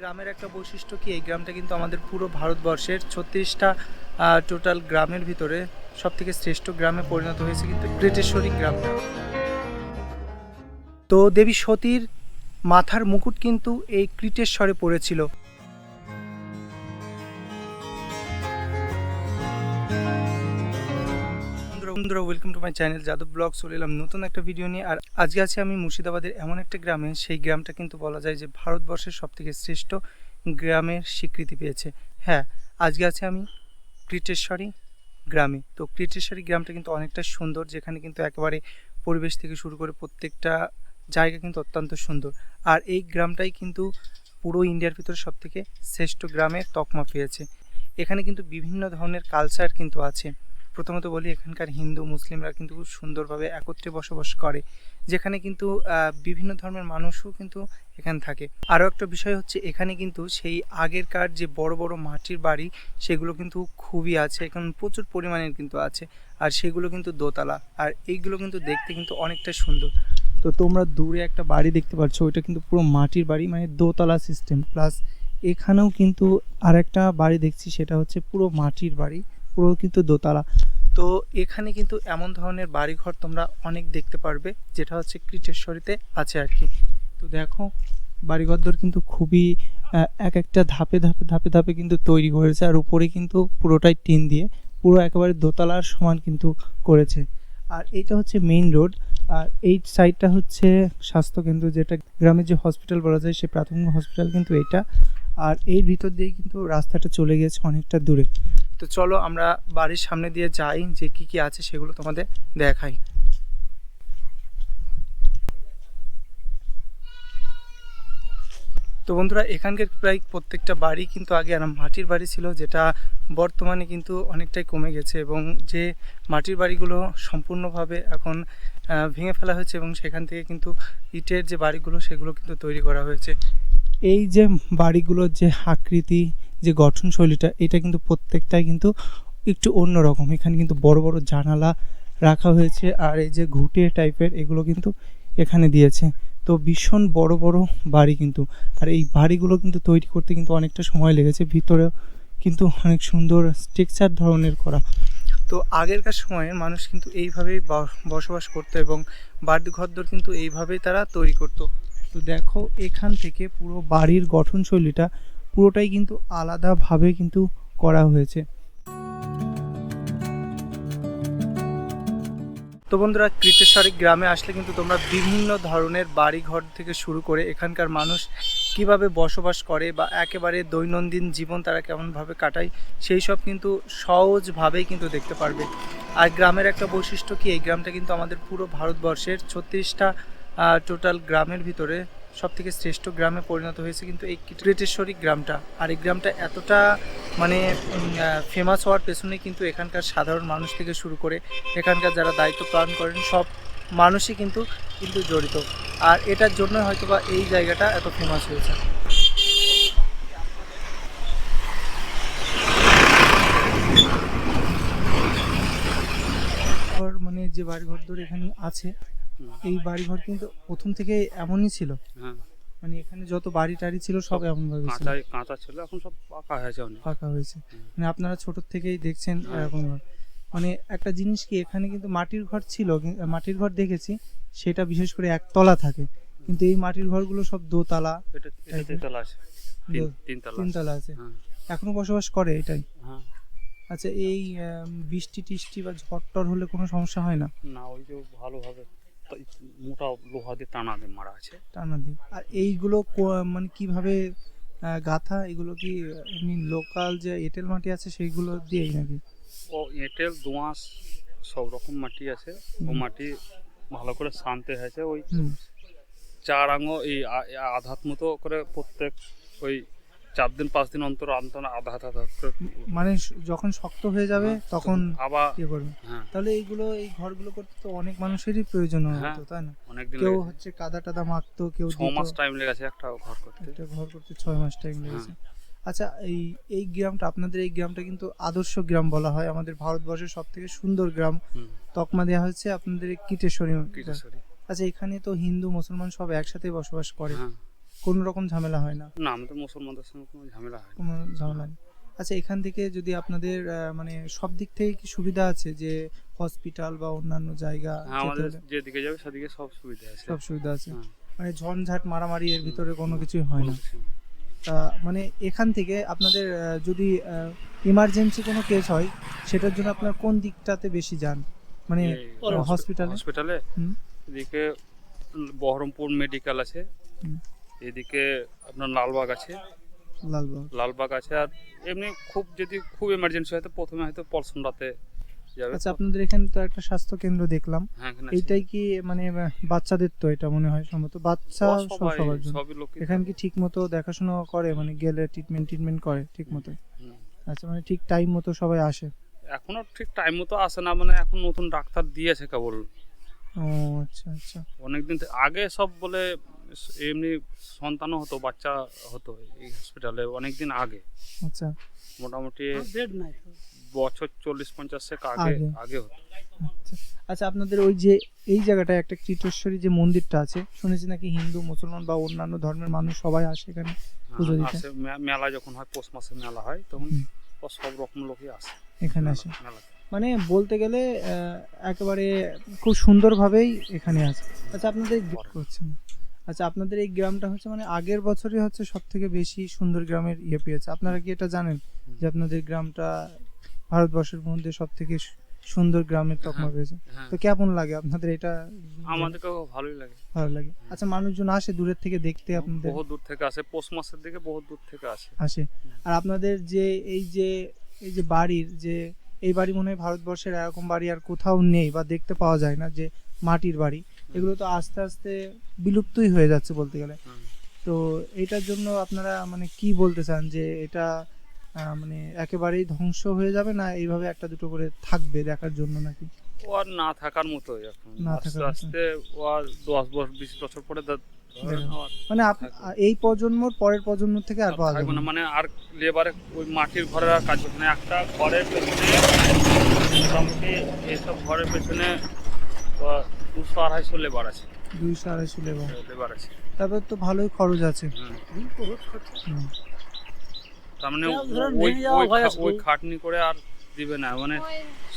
গ্রামের একটা বৈশিষ্ট্য কি? এই গ্রামটা কিন্তু আমাদের পুরো ভারতবর্ষের ছত্রিশটা টোটাল গ্রামের ভিতরে সব থেকে শ্রেষ্ঠ গ্রামে পরিণত হয়েছে কিন্তু গ্রেটেশ্বরী গ্রামটা। তো দেবী সতীর মাথার মুকুট কিন্তু এই ক্রিটেশ্বরে পড়েছিল। বন্ধুরা welcome to my channel Yadav blog চলে এলাম নতুন একটা ভিডিও নিয়ে। আর আজকে আছি আমি মুর্শিদাবাদের এমন একটা গ্রামে, সেই গ্রামটা কিন্তু বলা যায় যে ভারতবর্ষের সব থেকে শ্রেষ্ঠ গ্রামের স্বীকৃতি পেয়েছে। হ্যাঁ আজকে আছে আমি ক্রিটেশ্বরী গ্রামে। তো ক্রিটেশ্বরী গ্রামটা কিন্তু অনেকটা সুন্দর, যেখানে কিন্তু একেবারে পরিবেশ থেকে শুরু করে প্রত্যেকটা জায়গা কিন্তু অত্যন্ত সুন্দর। আর এই গ্রামটাই কিন্তু পুরো ইন্ডিয়ার ভিতরে সব থেকে শ্রেষ্ঠ গ্রামের তকমা পেয়েছে। এখানে কিন্তু বিভিন্ন ধরনের কালচার কিন্তু আছে। প্রথমত বলি, এখানকার হিন্দু, মুসলিমরা কিন্তু খুব সুন্দরভাবে একত্রে বসবাস করে, যেখানে কিন্তু বিভিন্ন ধর্মের মানুষও কিন্তু এখানে থাকে। আরও একটা বিষয় হচ্ছে, এখানে কিন্তু সেই আগেরকার যে বড় বড় মাটির বাড়ি, সেগুলো কিন্তু খুবই আছে, এখানে প্রচুর পরিমাণের কিন্তু আছে, আর সেগুলো কিন্তু দোতলা, আর এইগুলো কিন্তু দেখতে কিন্তু অনেকটা সুন্দর। তো তোমরা দূরে একটা বাড়ি দেখতে পাচ্ছ ওইটা কিন্তু পুরো মাটির বাড়ি মানে দোতলা সিস্টেম প্লাস এখানেও কিন্তু আরেকটা বাড়ি দেখছি, সেটা হচ্ছে পুরো মাটির বাড়ি, পুরো কিন্তু দোতলা। তো এখানে কিন্তু এমন ধরনের বাড়িঘর তোমরা অনেক দেখতে পারবে, যেটা হচ্ছে ক্রিটেশ্বরীতে আছে আর কি। তো দেখো বাড়িঘরদর কিন্তু খুবই এক একটা ধাপে ধাপে ধাপে ধাপে কিন্তু তৈরি করেছে আর উপরে কিন্তু পুরোটাই টিন দিয়ে পুরো একেবারে দোতলার সমান কিন্তু করেছে। আর এইটা হচ্ছে মেইন রোড আর এই সাইডটা হচ্ছে স্বাস্থ্যকেন্দ্র, যেটা গ্রামের যে হসপিটাল বলা যায়, সেই প্রাথমিক হসপিটাল কিন্তু এটা। আর এর ভিতর দিয়ে কিন্তু রাস্তাটা চলে গেছে অনেকটা দূরে। তো চলো আমরা বাড়ির সামনে দিয়ে যাই, যে কি কি আছে সেগুলো তোমাদের দেখাই। তো বন্ধুরা, এখানকার প্রায় প্রত্যেকটা বাড়ি কিন্তু আগে আর মাটির বাড়ি ছিল, যেটা বর্তমানে কিন্তু অনেকটাই কমে গেছে এবং যে মাটির বাড়িগুলো সম্পূর্ণভাবে এখন ভেঙে ফেলা হয়েছে এবং সেখান থেকে কিন্তু ইটের যে বাড়িগুলো, সেগুলো কিন্তু তৈরি করা হয়েছে। এই যে বাড়িগুলোর যে আকৃতি যে গঠনশৈলীটা, এটা কিন্তু প্রত্যেকটাই কিন্তু একটু অন্যরকম। এখানে কিন্তু বড় বড় জানালা রাখা হয়েছে আর এই যে ঘুটে টাইপের এগুলো কিন্তু এখানে দিয়েছে। তো ভীষণ বড় বড় বাড়ি কিন্তু। আর এই বাড়িগুলো কিন্তু তৈরি করতে কিন্তু অনেকটা সময় লেগেছে। ভিতরেও কিন্তু অনেক সুন্দর স্ট্রাকচার ধরনের করা। তো আগেরকার সময়ে মানুষ কিন্তু এইভাবেই বসবাস করতো এবং বাড়ি ঘরদোর কিন্তু এইভাবেই তারা তৈরি করতো। তো দেখো এখান থেকে পুরো বাড়ির গঠনশৈলীটা পুরোটাই কিন্তু আলাদাভাবে কিন্তু করা হয়েছে। তো বন্ধুরা, কৃতেশ্বরী গ্রামে আসলে কিন্তু তোমরা বিভিন্ন ধরনের বাড়ি ঘর থেকে শুরু করে এখানকার মানুষ কীভাবে বসবাস করে বা একেবারে দৈনন্দিন জীবন তারা কেমনভাবে কাটায়, সেই সব কিন্তু সহজভাবেই কিন্তু দেখতে পারবে। আর গ্রামের একটা বৈশিষ্ট্য কি? এই গ্রামটা কিন্তু আমাদের পুরো ভারতবর্ষের ছত্রিশটা টোটাল গ্রামের ভিতরে সব থেকে শ্রেষ্ঠ গ্রামে পরিণত হয়েছে কিন্তু এই কৃতেশ্বরী গ্রামটা। আর এই গ্রামটা এতটা মানে ফেমাস হওয়ার পেছনে কিন্তু এখানকার সাধারণ মানুষ থেকে শুরু করে এখানকার যারা দায়িত্ব পালন করেন, সব মানুষই কিন্তু কিন্তু জড়িত। আর এটার জন্য হয়তোবা এই জায়গাটা এত ফেমাস হয়েছে। মানে যে বাড়িঘর ধরে এখানে আছে এই বাড়িঘর কিন্তু প্রথম থেকে এমনই ছিল। হ্যাঁ। মানে এখানে যত বাড়ি টাড়ি ছিল সব এমন ভাবে ছিল। কাঁচা কাঁচা ছিল এখন সব পাকা হয়েছে অনেক। ফাঁকা হয়েছে। মানে আপনারা ছোট থেকেই দেখছেন হ্যাঁ। এরকম মানে একটা জিনিস কি এখানে কিন্তু মাটির ঘর ছিল মাটির ঘর দেখেছি সেটা বিশেষ করে একতলা থাকে। কিন্তু এই মাটির ঘরগুলো সব দোতলা তিনতলা আছে। তিনতলা আছে। হ্যাঁ। এখনও বসবাস করে এটাই। আচ্ছা এই বৃষ্টি টিষ্টি বা ঝড় টর হলে কোনো সমস্যা হয় না? না ওই যে ভালোভাবে মোটা লোহা দিয়ে টানা দিয়ে মারা আছে। টানা দিয়ে। আর এইগুলো মানে কীভাবে গাঁথা এগুলো কি এমনি লোকাল যে এঁটেল মাটি আছে সেইগুলো দিয়েই নাকি? ও এঁটেল দোঁয়াশ সব রকম মাটি আছে। ও মাটি ভালো করে শান্তি হয়েছে। ওই চার আঙো এই আধাত মতো করে প্রত্যেক ওই চার দিন পাঁচ দিন অন্তর অন্তর আধা আধা মানে যখন শক্ত হয়ে যাবে হ্যাঁ, তখন আবার ইয়ে করবে। হ্যাঁ। তাহলে এইগুলো এই ঘরগুলো করতে তো অনেক মানুষেরই প্রয়োজন হ্যাঁ, হতো তাই না? কেউ হচ্ছে কাদা টাদা মাখতো কেউ ছ মাস টাইম লেগেছে একটা ঘর করতে। একটা ঘর করতে ছয় মাস টাইম লেগেছে। আচ্ছা এই এই গ্রামটা আপনাদের এই গ্রামটা কিন্তু আদর্শ গ্রাম বলা হয়। আমাদের ভারতবর্ষের সব থেকে সুন্দর গ্রাম। তকমা দেওয়া হয়েছে আপনাদের কীটেশ্বরী। আচ্ছা এখানে তো হিন্দু মুসলমান সব একসাথে বসবাস করে। হ্যাঁ। কোনো রকম ঝামেলা হয় না? না আমাদের মুসলমানদের সঙ্গে কোনো ঝামেলা হয় না। কোনো ঝামেলা নেই। আচ্ছা এখান থেকে যদি আপনাদের আহ, মানে সব দিক থেকে কি সুবিধা আছে যে হসপিটাল বা অন্যান্য জায়গা হ্যাঁ যেতে আমাদের হলে? যেদিকে যাবে সেদিকে সব সুবিধা আছে। সব সুবিধা আছে। হ্যাঁ, মানে ঝঞ্ঝাট মারামারি এর ভিতরে কোনো কিছুই হয় না। তা মানে এখান থেকে আপনাদের আহ, যদি ইমার্জেন্সি কোনো কেস হয় সেটার জন্য আপনার কোন দিকটাতে বেশি যান? মানে হসপিটালে হসপিটালে হুম। এদিকে বহরমপুর মেডিকেল আছে। হুম। এদিকে আপনার লালবাগ আছে। লালবাগ। লালবাগ আছে আর এমনি খুব যদি খুব এমার্জেন্সি হয় তো প্রথমে হয়তো পলসনরাতে যাবে। আচ্ছা আপনাদের এখানে তো একটা স্বাস্থ্য কেন্দ্র দেখলাম। হ্যাঁ এইটাই কি মানে বাচ্চাদের তো এটা মনে হয় সম্ভবত। বাচ্চা সবার জন্য। এখানে কি ঠিক মতো দেখাশোনা করে? মানে গেলে ট্রিটমেন্ট ট্রিটমেন্ট করে ঠিক মতো আচ্ছা মানে ঠিক টাইম মতো সবাই আসে। এখনও ঠিক টাইম মতো আসে না মানে এখন নতুন ডাক্তার দিয়েছে কেবল। ও আচ্ছা আচ্ছা। অনেকদিন আগে সব বলে এমনি সন্তানও হতো বাচ্চা হতো এই হসপিটালে অনেকদিন আগে। আচ্ছা। মোটামুটি বছর চল্লিশ পঞ্চাশেক আগে আগে। আগে হতো। আচ্ছা। আচ্ছা আপনাদের ওই যে এই জায়গাটায় একটা কীটেশ্বরী যে মন্দিরটা আছে শুনেছি নাকি হিন্দু মুসলমান বা অন্যান্য ধর্মের মানুষ সবাই আসে এখানে পুজো হ্যাঁ, দিতে? মেলা যখন হয় পৌষ মাসে মেলা হয় তখন সব রকম লোকই আসে। এখানে আসে। মানে বলতে গেলে একেবারে খুব সুন্দরভাবেই এখানে আছে আচ্ছা আপনাদের বড়। আচ্ছা আপনাদের এই গ্রামটা হচ্ছে মানে আগের বছরই হচ্ছে সব থেকে বেশি সুন্দর গ্রামের ইয়ে পেয়েছে। আপনারা কি এটা জানেন? যে আপনাদের গ্রামটা ভারতবর্ষের মধ্যে সব থেকে সুন্দর গ্রামের তকমা হ্যাঁ। পেয়েছে? হ্যাঁ। তো কেমন লাগে আপনাদের এটা আমাদেরকেও ভালোই লাগে। ভালো লাগে। আচ্ছা মানুষজন আসে দূরের থেকে দেখতে আপনাদের? বহু দূর থেকে আসে পৌষ মাসের দিকে বহু দূর থেকে আসে। আসে। আর আপনাদের যে এই যে এই যে বাড়ির যে এই বাড়ি মনে হয় ভারতবর্ষের এরকম বাড়ি আর কোথাও নেই বা দেখতে পাওয়া যায় না যে মাটির বাড়ি। এগুলো তো আস্তে আস্তে বিলুপ্তই হয়ে যাচ্ছে বলতে গেলে। তো এটার জন্য আপনারা মানে কি বলতে চান যে এটা মানে একেবারেই ধ্বংস হয়ে যাবে না এইভাবে একটা দুটো করে থাকবে দেখার জন্য নাকি? ও আর না থাকার মতোই এখন। আস্তে আস্তে ও আর দশ বছর বিশ বছর পরে মানে এই প্রজন্মর পরের প্রজন্ম থেকে আর পাওয়া যাবে না। মানে আর লেবারে ওই মাটির ঘরের আর কাজ করছে না। একটা ঘরের পেছনে মোটামুটি এইসব ঘরের পেছনে দুশো আড়াইশো লেবার আছে। দুইশো আড়াইশো লেবার। লেবার আছে। তারপর তো ভালোই খরচ আছে। তার মানে ওই। খাটনি করে আর দিবে না। মানে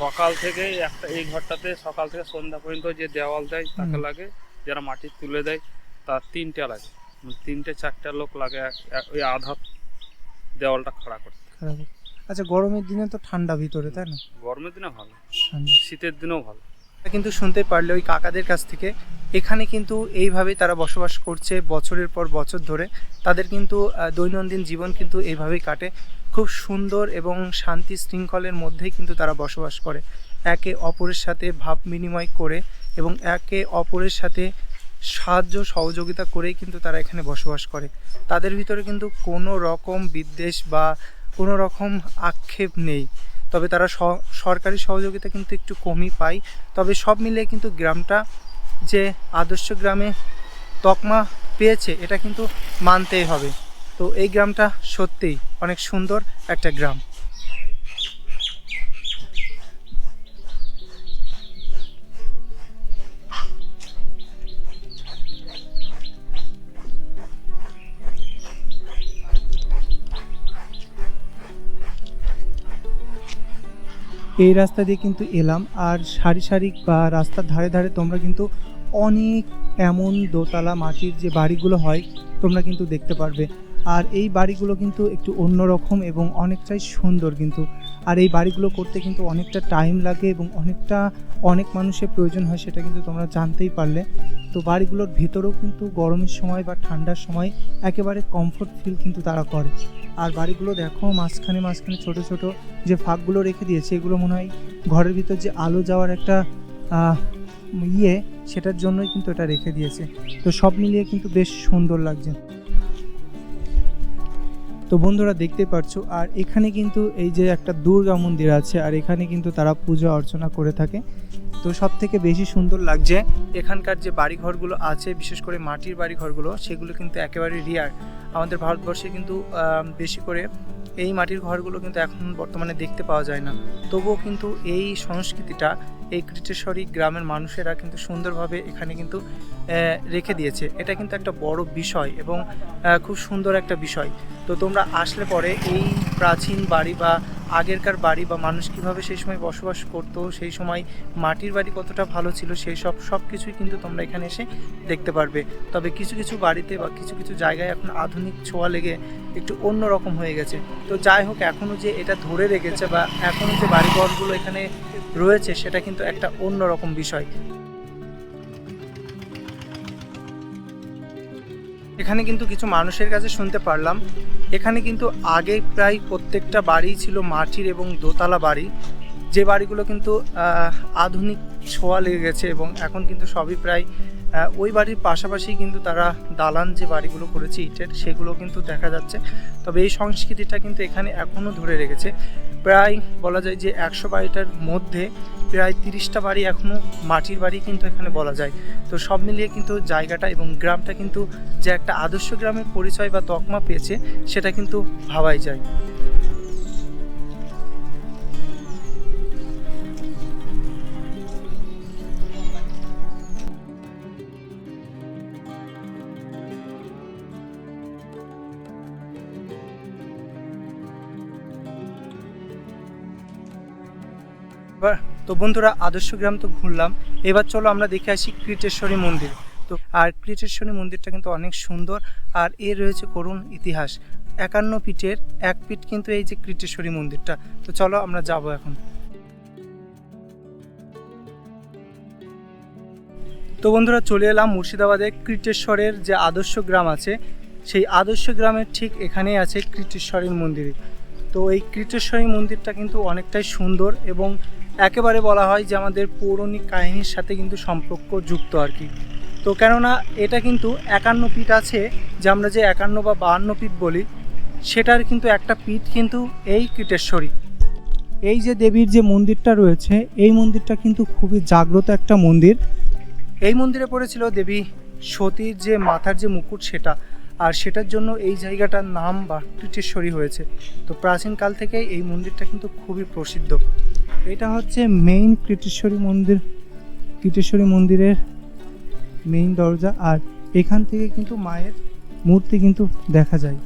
সকাল থেকে একটা এই ঘরটাতে সকাল থেকে সন্ধ্যা পর্যন্ত যে দেওয়াল দেয় তাকে লাগে। যারা মাটি তুলে দেয় তার তিনটা লাগে। মানে তিনটে চারটা লোক লাগে ওই আধা দেওয়ালটা খাড়া করতে। আচ্ছা গরমের দিনে তো ঠান্ডা ভিতরে তাই না? গরমের দিনে ভালো। শীতের দিনেও ভালো। কিন্তু শুনতে পারলে ওই কাকাদের কাছ থেকে। এখানে কিন্তু এইভাবেই তারা বসবাস করছে বছরের পর বছর ধরে। তাদের কিন্তু দৈনন্দিন জীবন কিন্তু এইভাবেই কাটে। খুব সুন্দর এবং শান্তি শৃঙ্খলের মধ্যেই কিন্তু তারা বসবাস করে। একে অপরের সাথে ভাব বিনিময় করে এবং একে অপরের সাথে সাহায্য, সহযোগিতা করেই কিন্তু তারা এখানে বসবাস করে। তাদের ভিতরে কিন্তু কোনো রকম বিদ্বেষ বা কোনো রকম আক্ষেপ নেই। তবে তারা সরকারি সহযোগিতা কিন্তু একটু কমই পায়। তবে সব মিলিয়ে কিন্তু গ্রামটা যে আদর্শ গ্রামে তকমা পেয়েছে, এটা কিন্তু মানতেই হবে। তো এই গ্রামটা সত্যিই অনেক সুন্দর একটা গ্রাম। এই রাস্তা দিয়ে কিন্তু এলাম। আর সারি সারি বা রাস্তার ধারে ধারে তোমরা কিন্তু অনেক এমন দোতলা মাটির যে বাড়িগুলো হয়, তোমরা কিন্তু দেখতে পারবে। আর এই বাড়িগুলো কিন্তু একটু অন্যরকম এবং অনেকটাই সুন্দর কিন্তু। আর এই বাড়িগুলো করতে কিন্তু অনেকটা টাইম লাগে এবং অনেকটা, অনেক মানুষের প্রয়োজন হয় সেটা কিন্তু তোমরা জানতেই পারলে। তো বাড়িগুলোর ভেতরেও কিন্তু গরমের সময় বা ঠান্ডার সময় একেবারে কমফোর্ট ফিল কিন্তু তারা করে। আর বাড়িগুলো দেখো মাঝখানে মাঝখানে ছোট ছোট যে ফাঁকগুলো রেখে দিয়েছে, এগুলো মনে হয় ঘরের ভিতর যে আলো যাওয়ার একটা ইয়ে সেটার জন্যই কিন্তু এটা রেখে দিয়েছে। তো সব মিলিয়ে কিন্তু বেশ সুন্দর লাগছে। তো বন্ধুরা দেখতে পারছ, আর এখানে কিন্তু এই যে একটা দুর্গা মন্দির আছে, আর এখানে কিন্তু তারা পূজা অর্চনা করে থাকে। তো সব থেকে বেশি সুন্দর লাগছে এখানকার যে বাড়িঘরগুলো আছে, বিশেষ করে মাটির বাড়িঘরগুলো, সেগুলো কিন্তু একেবারে রিয়ার আমাদের ভারতবর্ষে কিন্তু বেশি করে এই মাটির ঘরগুলো কিন্তু এখন বর্তমানে দেখতে পাওয়া যায় না। তবুও কিন্তু এই সংস্কৃতিটা, এই ক্রিটেশ্বরী গ্রামের মানুষেরা কিন্তু সুন্দরভাবে এখানে কিন্তু রেখে দিয়েছে। এটা কিন্তু একটা বড় বিষয় এবং খুব সুন্দর একটা বিষয়। তো তোমরা আসলে পরে এই প্রাচীন বাড়ি বা আগেরকার বাড়ি বা মানুষ কীভাবে সেই সময় বসবাস করতো, সেই সময় মাটির বাড়ি কতটা ভালো ছিল, সেই সব সব কিছুই কিন্তু তোমরা এখানে এসে দেখতে পারবে। তবে কিছু কিছু বাড়িতে বা কিছু কিছু জায়গায় এখন আধুনিক ছোঁয়া লেগে একটু অন্য রকম হয়ে গেছে। তো যাই হোক এখনও যে এটা ধরে রেখেছে বা এখনও যে বাড়িঘরগুলো এখানে রয়েছে, সেটা কিন্তু একটা অন্য রকম বিষয়। এখানে কিন্তু কিছু মানুষের কাছে শুনতে পারলাম। এখানে কিন্তু আগে প্রায় প্রত্যেকটা বাড়ি ছিল মাটির এবং দোতলা বাড়ি। যে বাড়িগুলো কিন্তু আধুনিক ছোঁয়া লেগে গেছে এবং এখন কিন্তু সবই প্রায় ওই বাড়ির পাশাপাশি কিন্তু তারা দালান যে বাড়িগুলো করেছে ইটের, সেগুলো কিন্তু দেখা যাচ্ছে। তবে এই সংস্কৃতিটা কিন্তু এখানে এখনও ধরে রেখেছে। প্রায় বলা যায় যে একশো বাড়িটার মধ্যে প্রায় তিরিশটা বাড়ি এখনও মাটির বাড়ি কিন্তু এখানে বলা যায়। তো সব মিলিয়ে কিন্তু জায়গাটা এবং গ্রামটা কিন্তু যে একটা আদর্শ গ্রামের পরিচয় বা তকমা পেয়েছে, সেটা কিন্তু ভাবাই যায়। এবার তো বন্ধুরা আদর্শ গ্রাম তো ঘুরলাম। এবার চলো আমরা দেখে আসি ক্রিটেশ্বরী মন্দির। তো, আর ক্রিটেশ্বরী মন্দিরটা কিন্তু অনেক সুন্দর, আর এর রয়েছে করুণ ইতিহাস। একান্ন পিঠের এক পিঠ কিন্তু এই যে ক্রিটেশ্বরী মন্দিরটা। তো চলো আমরা যাব এখন। তো বন্ধুরা চলে এলাম মুর্শিদাবাদের ক্রিটেশ্বরের যে আদর্শ গ্রাম আছে। সেই আদর্শ গ্রামের ঠিক এখানেই আছে ক্রিটেশ্বরীর মন্দির। তো এই ক্রিটেশ্বরী মন্দিরটা কিন্তু অনেকটাই সুন্দর এবং একেবারে বলা হয় যে আমাদের পৌরাণিক কাহিনীর সাথে কিন্তু সম্পর্ক যুক্ত আর কি। তো কেননা এটা কিন্তু একান্ন পিঠ আছে, যে আমরা যে একান্ন বা বাহান্ন পিঠ বলি, সেটার কিন্তু একটা পিঠ কিন্তু এই কীটেশ্বরী। এই যে দেবীর যে মন্দিরটা রয়েছে, এই মন্দিরটা কিন্তু খুবই জাগ্রত একটা মন্দির। এই মন্দিরে পড়েছিল দেবী সতীর যে মাথার যে মুকুট সেটা, আর সেটার জন্য এই জায়গাটার নাম বা কীটেশ্বরী হয়েছে। তো প্রাচীনকাল থেকে এই মন্দিরটা কিন্তু খুবই প্রসিদ্ধ। এটা হচ্ছে মেইন কীটেশ্বরী মন্দির, কীটেশ্বরী মন্দিরের মেইন দরজা আর এখান থেকে কিন্তু মায়ের মূর্তি কিন্তু দেখা যায়।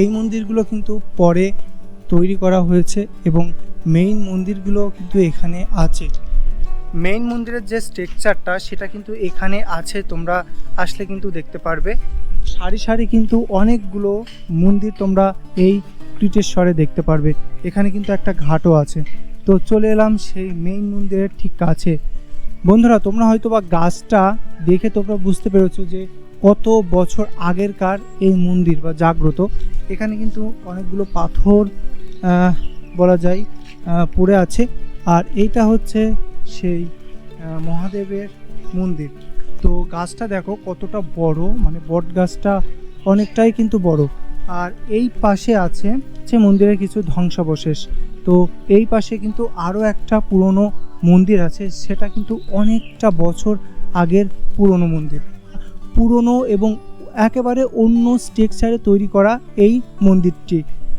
এই মন্দিরগুলো কিন্তু পরে তৈরি করা হয়েছে এবং মেইন মন্দিরগুলো কিন্তু এখানে আছে। মেইন মন্দিরের যে স্ট্রাকচারটা সেটা কিন্তু এখানে আছে, তোমরা আসলে কিন্তু দেখতে পারবে। সারি সারি কিন্তু অনেকগুলো মন্দির তোমরা এই ক্রিটেশ্বরে দেখতে পারবে। এখানে কিন্তু একটা ঘাটও আছে। তো চলে এলাম সেই মেইন মন্দিরের ঠিক কাছে। বন্ধুরা, তোমরা হয়তো বা গাছটা দেখে তোমরা বুঝতে পেরেছ যে কত বছর আগেরকার এই মন্দির বা জাগ্রত। এখানে কিন্তু অনেকগুলো পাথর বলা যায় পড়ে আছে। আর এইটা হচ্ছে সেই মহাদেবের মন্দির। তো গাছটা দেখো কতটা বড় মানে বট গাছটা অনেকটাই কিন্তু বড়। আর এই পাশে আছে যে মন্দিরের কিছু ধ্বংসাবশেষ। তো এই পাশে কিন্তু আরও একটা পুরনো মন্দির আছে, সেটা কিন্তু অনেকটা বছর আগের পুরনো মন্দির। পুরনো এবং একেবারে অন্য স্ট্রাকচারে তৈরি করা এই মন্দিরটি।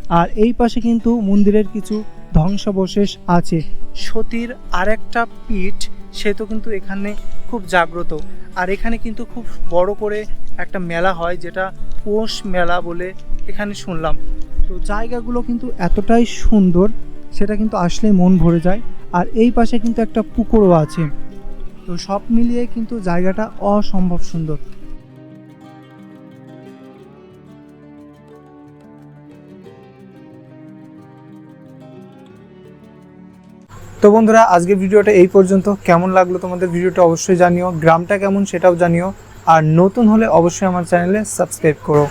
আর এই পাশে কিন্তু মন্দিরের কিছু ধ্বংসাবশেষ আছে। সতীর আরেকটা পিঠ, সে তো কিন্তু এখানে খুব জাগ্রত। আর এখানে কিন্তু খুব বড় করে একটা মেলা হয়, যেটা পৌষ মেলা বলে এখানে শুনলাম। তো জায়গাগুলো কিন্তু এতটাই সুন্দর, সেটা কিন্তু আসলে মন ভরে যায়। আর এই পাশে কিন্তু একটা পুকুরও আছে। তো সব মিলিয়ে কিন্তু জায়গাটা অসম্ভব সুন্দর। তো বন্ধুরা, আজকের ভিডিওটা এই পর্যন্ত। কেমন লাগল তোমাদের ভিডিওটা অবশ্যই জানিও, গ্রামটা কেমন সেটাও জানিও। আর নতুন হলে অবশ্যই আমার চ্যানেলে সাবস্ক্রাইব করো।